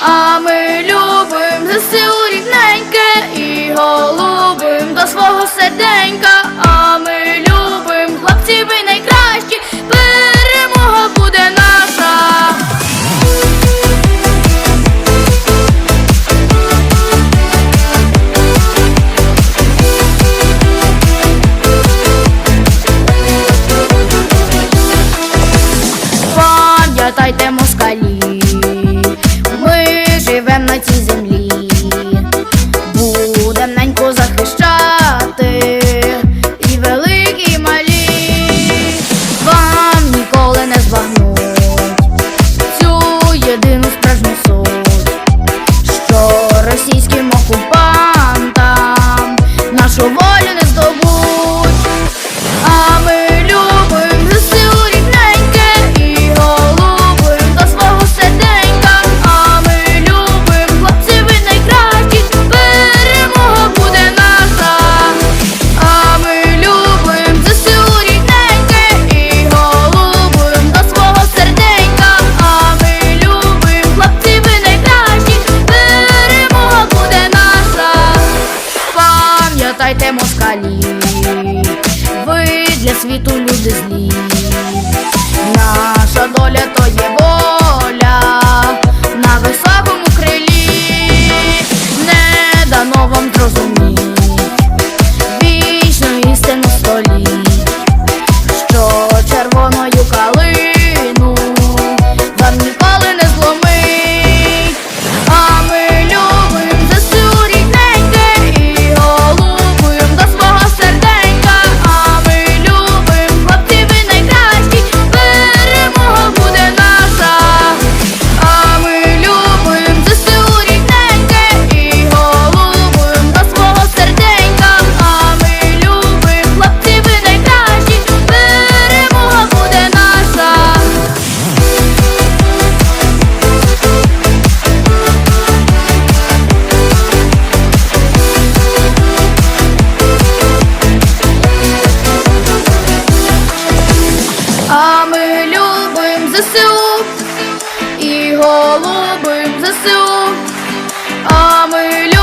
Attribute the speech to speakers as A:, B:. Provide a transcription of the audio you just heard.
A: А ми любим ЗСУ рідненьке і голубим до свого серденька. А ми любим хлопців ви найкращі. Перемога буде наша. Пам'ятайте не здобув. Хватайте москалі, ви для світу люди злі, наша доля. А ми любим ЗСУ і голубим ЗСУ, а ми любим